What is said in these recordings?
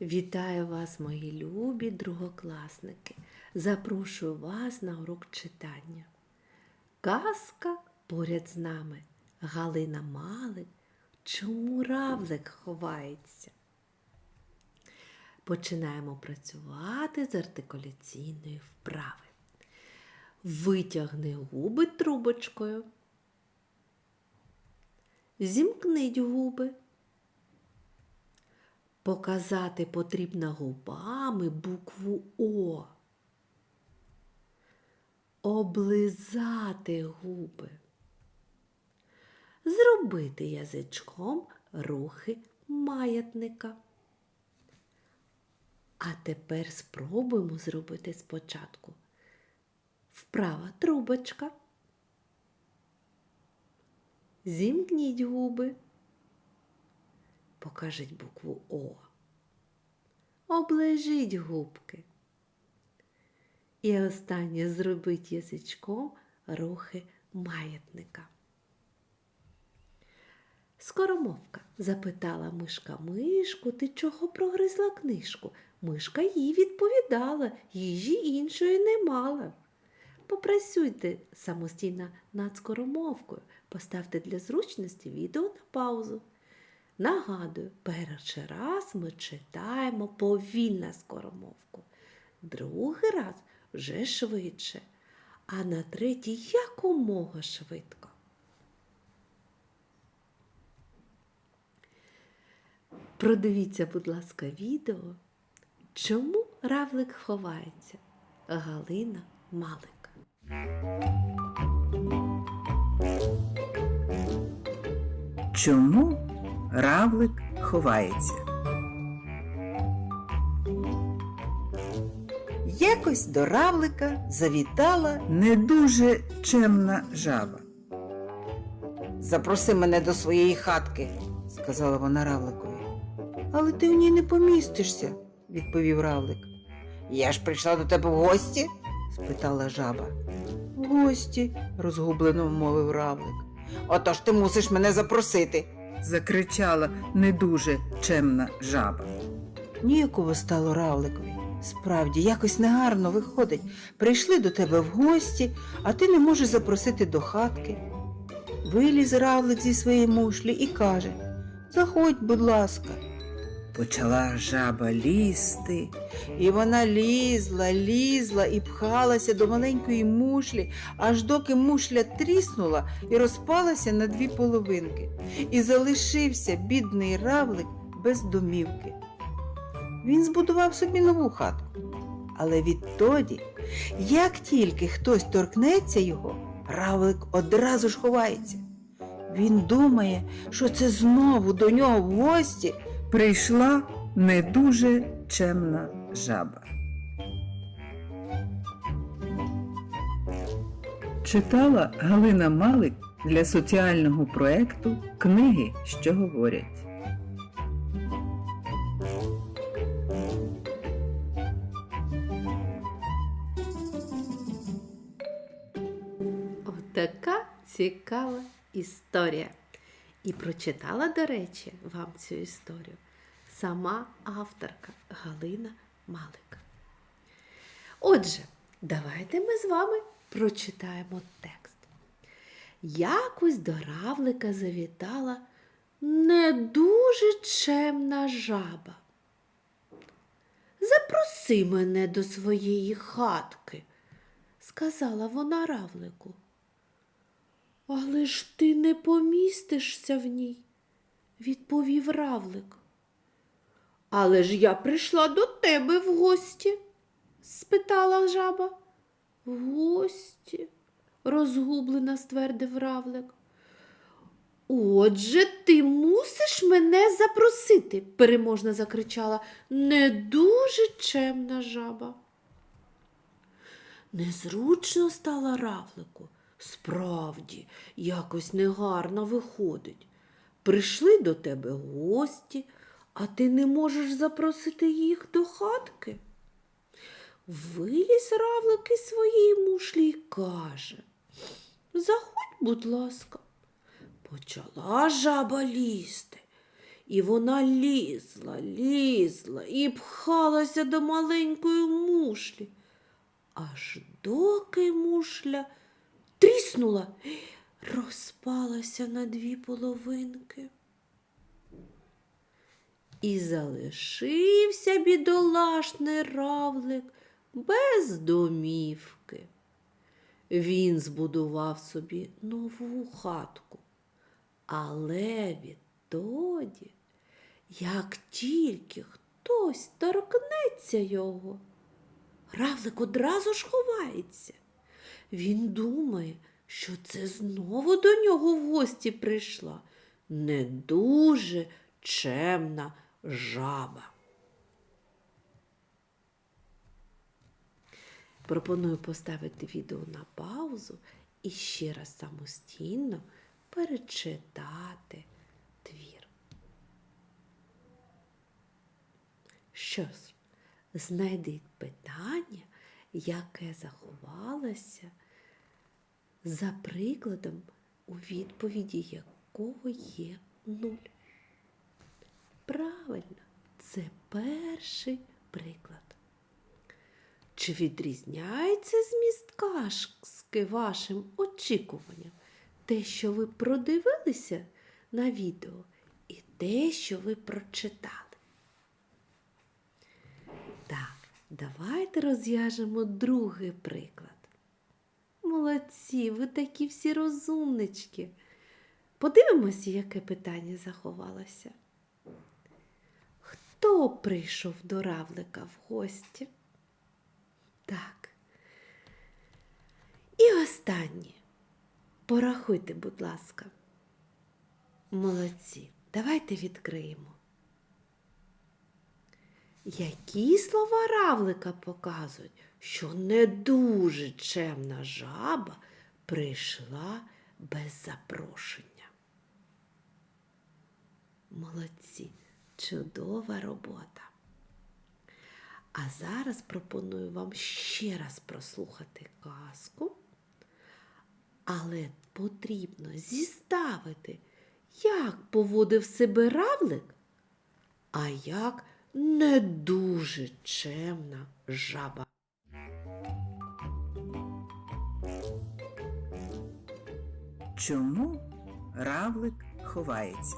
Вітаю вас, мої любі другокласники. Запрошую вас на урок читання. Казка поряд з нами. Галина Малик. Чому равлик ховається? Починаємо працювати з артикуляційної вправи. Витягни губи трубочкою. Зімкніть губи. Показати потрібно губами букву О. Облизати губи. Зробити язичком рухи маятника. А тепер спробуємо зробити спочатку. Вправа трубочка. Зімкніть губи. Покажіть букву О. Оближіть губки. І останнє зробіть язичком рухи маятника. Скоромовка запитала мишка мишку, ти чого прогризла книжку? Мишка їй відповідала, їжі іншої не мала. Попрацюйте самостійно над скоромовкою, поставте для зручності відео на паузу. Нагадую, перший раз ми читаємо повільно скоромовку, другий раз вже швидше, а на третій якомога швидко. Продивіться, будь ласка, відео, чому равлик ховається? Галина Малик. Чому равлик ховається? Якось до равлика завітала не дуже чемна жаба. Запроси мене до своєї хатки, сказала вона равликові. Але ти в ній не помістишся, відповів равлик. Я ж прийшла до тебе в гості? спитала жаба. В гості, розгублено мовив равлик. Отож ти мусиш мене запросити, закричала не дуже чемна жаба. Ніяково стало равликові. Справді, якось негарно виходить. Прийшли до тебе в гості, а ти не можеш запросити до хатки. Виліз равлик зі своєї мушлі і каже Заходь, будь ласка. Почала жаба лізти, і вона лізла, лізла і пхалася до маленької мушлі, аж доки мушля тріснула і розпалася на дві половинки, і залишився бідний равлик без домівки. Він збудував собі нову хатку. Але відтоді, як тільки хтось торкнеться його, равлик одразу ж ховається. Він думає, що це знову до нього в гості прийшла не дуже чемна жаба. Читала Галина Малик для соціального проекту Книги, що говорять. Отака цікава історія. І прочитала, до речі, вам цю історію сама авторка Галина Малик. Отже, давайте ми з вами прочитаємо текст. Якось до равлика завітала не дуже чемна жаба. Запроси мене до своєї хатки, сказала вона равлику. Але ж ти не помістишся в ній, відповів равлик. Але ж я прийшла до тебе в гості, спитала жаба. В гості, розгублено ствердив равлик. Отже, ти мусиш мене запросити, переможно закричала не дуже чемна жаба. Незручно стала равлику. Справді, якось негарно виходить. Прийшли до тебе гості, а ти не можеш запросити їх до хатки. Виліз равлик із своєї мушлі й каже Заходь, будь ласка. Почала жаба лізти і вона лізла, лізла і пхалася до маленької мушлі, аж доки мушля тріснула, розпалася на дві половинки. І залишився бідолашний равлик без домівки. Він збудував собі нову хатку, але відтоді, як тільки хтось торкнеться його, равлик одразу ж ховається. Він думає, що це знову до нього в гості прийшла не дуже чемна жаба. Пропоную поставити відео на паузу і ще раз самостійно перечитати твір. Що ж, знайдіть питання, яке заховалося за прикладом, у відповіді якого є нуль. Правильно, це перший приклад. Чи відрізняється зміст казки вашим очікуванням? Те, що ви продивилися на відео, і те, що ви прочитали? Так, давайте розв'яжемо другий приклад. Молодці, ви такі всі розумнички. Подивимося, яке питання заховалося. Хто прийшов до равлика в гості? Так. І останнє. Порахуйте, будь ласка. Молодці. Давайте відкриємо. Які слова равлика показують, що не дуже чемна жаба прийшла без запрошення? Молодці, чудова робота. А зараз пропоную вам ще раз прослухати казку, але потрібно зіставити, як поводив себе равлик, а як не дуже чемна жаба. Чому равлик ховається?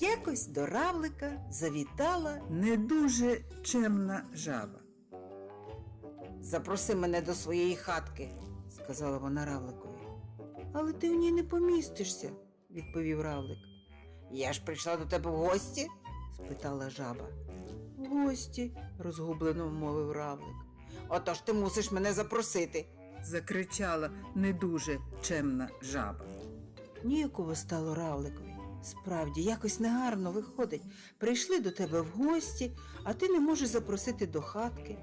Якось до равлика завітала не дуже чемна жаба. Запроси мене до своєї хатки, сказала вона равликові. Але ти в ній не помістишся, відповів равлик. Я ж прийшла до тебе в гості? спитала жаба. В гості, розгублено мовив равлик. Отож ти мусиш мене запросити, закричала не дуже чемна жаба. Ніяково стало равликові. Справді, якось негарно виходить. Прийшли до тебе в гості, а ти не можеш запросити до хатки.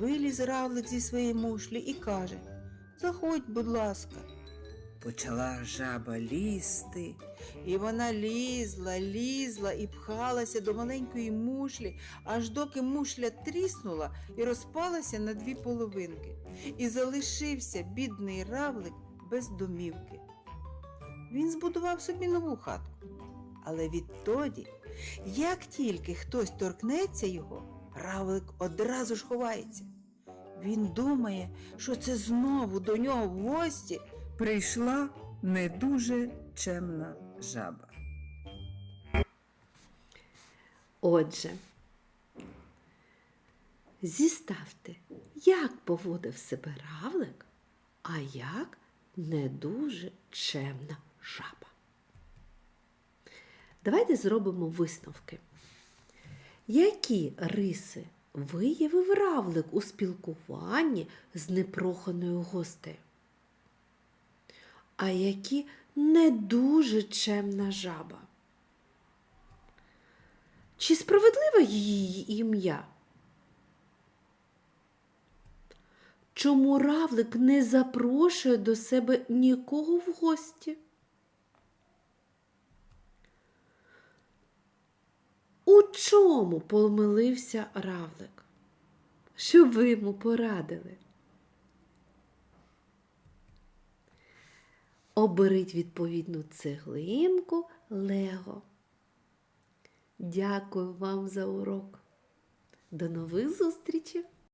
Виліз равлик зі своєї мушлі і каже Заходь, будь ласка. Почала жаба лізти, і вона лізла, лізла і пхалася до маленької мушлі, аж доки мушля тріснула і розпалася на дві половинки, і залишився бідний равлик без домівки. Він збудував собі нову хатку. Але відтоді, як тільки хтось торкнеться його, равлик одразу ж ховається. Він думає, що це знову до нього в гості прийшла не дуже чемна жаба. Отже, зіставте, як поводив себе равлик, а як не дуже чемна жаба. Давайте зробимо висновки. Які риси виявив равлик у спілкуванні з непроханою гостею? А які не дуже чемна жаба? Чи справедливе її ім'я? Чому равлик не запрошує до себе нікого в гості? У чому помилився равлик? Що ви йому порадили? Оберіть відповідну цеглинку Лего. Дякую вам за урок. До нових зустрічей!